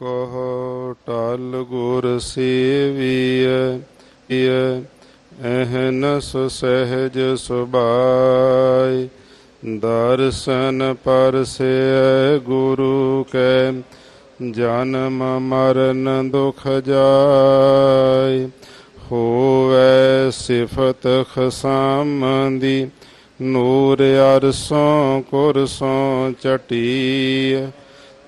ਕੋ ਟਲ ਗੁਰ ਸੇਵੀਐ ਈਐ ਅਹਨਸ ਸਹਿਜ ਸੁਭਾਈ ਦਰਸ਼ਨ ਪਰਸੈ ਗੁਰੂ ਕੈ, ਜਨਮ ਮਰਨ ਦੁਖ ਜਾਏ ਹੋਵੈ ਸਿਫਤ ਖਸਾਮੰਦੀ, ਨੂਰ ਅਰਸੋਂ ਕੁਰਸੋਂ ਚਟੀ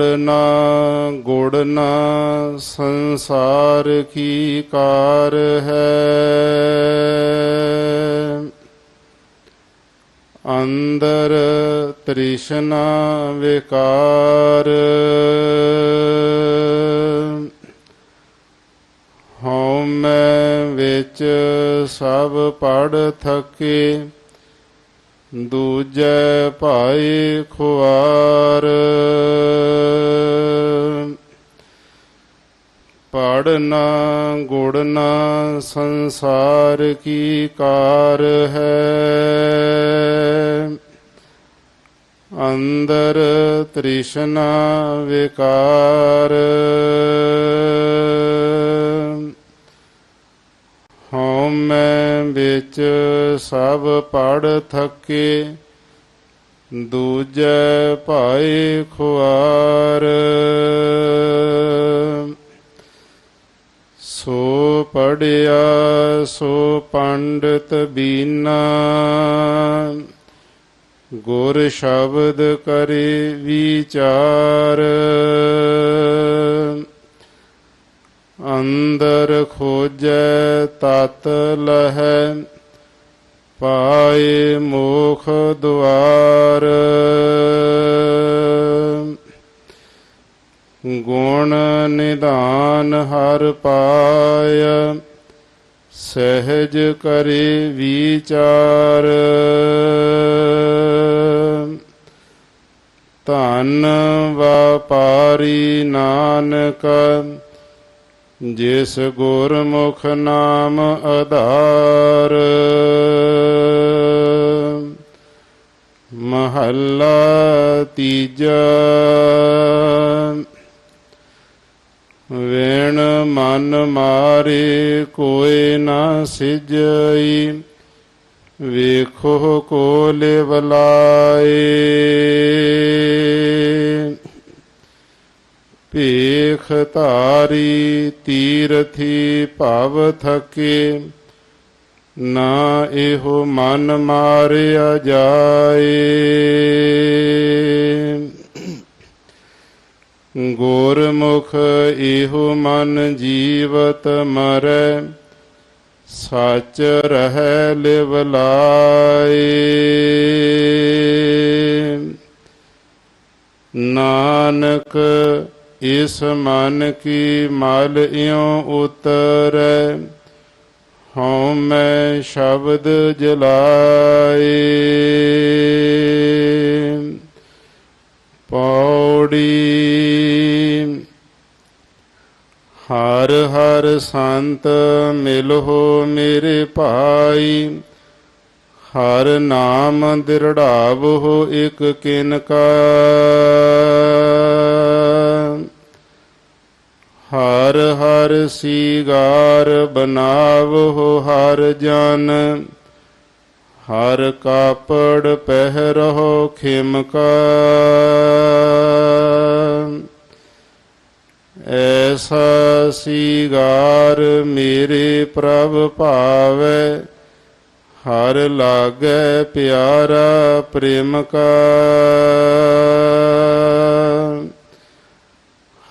ਪੜਨਾ ਗੁੜਨਾ ਸੰਸਾਰ ਕੀ ਕਾਰ ਹੈ? ਅੰਦਰ ਤ੍ਰਿਸ਼ਨਾ ਵਿਕਾਰ ਹਉਮੈ ਵਿੱਚ ਸਭ ਪੜ ਥਕੇ ਦੂਜੈ ਭਾਈ ਖੁਆਰ। ਪੜਨਾ ਗੁੜਨਾ ਸੰਸਾਰ ਕੀ ਕਾਰ ਹੈ? ਅੰਦਰ ਤ੍ਰਿਸ਼ਨਾ ਵਿਕਾਰ ਹਉਮੈ ਵਿੱਚ ਸਭ ਪੜ ਥਕੇ, ਦੂਜੈ ਭਾਏ ਖੁਆਰ। ਸੋ ਪੜਿਆ, ਸੋ ਪੰਡਤ ਬੀਨਾ, ਗੁਰ ਸ਼ਬਦ ਕਰੇ ਵਿਚਾਰ। ਅੰਦਰ ਖੋਜੈ ਤਤ ਲਹੈ ਪਾਏ ਮੋਖ ਦੁਆਰ। ਗੁਣ ਨਿਦਾਨ ਹਰ ਪਾਇ ਸਹਿਜ ਕਰੇ ਵਿਚਾਰ। ਧਨ ਵਪਾਰੀ ਨਾਨਕ ਜਿਸ ਗੁਰਮੁਖ ਨਾਮ ਆਧਾਰ। ਮਹੱਲਾ ਤੀਜਾ। ਵੇਣ ਮਨ ਮਾਰੇ ਕੋਏ ਨਾ ਸਿਜਈ, ਵੇਖੋ ਕੋਲੇ ਲਿਵਲਾਏ ਭੇਖ ਧਾਰੀ ਤੀਰਥੀ ਭਵ ਥਕੇ, ਨਾ ਇਹੋ ਮਨ ਮਾਰਿਆ ਜਾਏ। ਗੁਰਮੁਖ ਇਹੋ ਮਨ ਜੀਵਤ ਮਰੈ, ਸਚ ਰਹਿ ਲਿਵ ਲਾਏ। ਨਾਨਕ ਇਸ ਮਨ ਕੀ ਮਲ ਇਉ ਉਤਰੈ, ਹਉ ਮੈਂ ਸ਼ਬਦ ਜਲਾਏ। ਪੌੜੀ ਹਰ ਹਰ ਹਰ ਸੰਤ ਮਿਲਹੁ ਮੇਰੇ ਭਾਈ ਹਰ ਨਾਮ ਦਿਰੜਾਵੋ ਇਕ ਕਿਨਕਾ ਹਰ ਹਰ ਸੀਗਾਰ ਬਨਾਵੋ ਹਰ ਜਨ। ਹਰ ਕਾਪੜ ਪਹਿਰੋ ਖਿਮਕਾ। ਐਸਾ ਸੀਗਾਰ ਮੇਰੇ ਪ੍ਰਭ ਭਾਵੈ, ਹਰ ਲਾਗੈ ਪਿਆਰਾ ਪ੍ਰੇਮ ਕਾ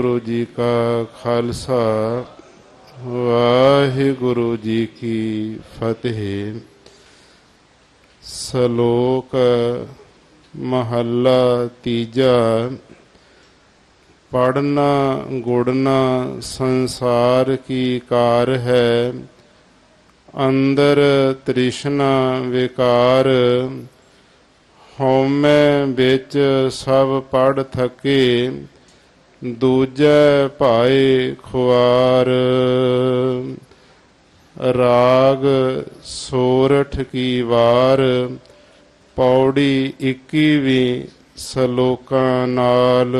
ਵਾਹਿਗੁਰੂ ਜੀ ਕਾ ਖਾਲਸਾ, ਵਾਹਿਗੁਰੂ ਜੀ ਕੀ ਫਤਿਹ। ਸ਼ਲੋਕ ਮਹੱਲਾ ਤੀਜਾ ਪੜਨਾ ਗੁੜਨਾ ਸੰਸਾਰ ਕੀ ਕਾਰ ਹੈ, ਅੰਦਰ ਤ੍ਰਿਸ਼ਨਾ ਵਿਕਾਰ। ਹਉਮੈ ਵਿੱਚ ਸਭ ਪੜ ਥਕੇ ਦੂਜੈ ਭਾਏ ਖੁਆਰ ਰਾਗ ਸੋਰਠ ਕੀ ਵਾਰ ਪੌੜੀ 21ਵੀਂ ਸਲੋਕਾਂ ਨਾਲ।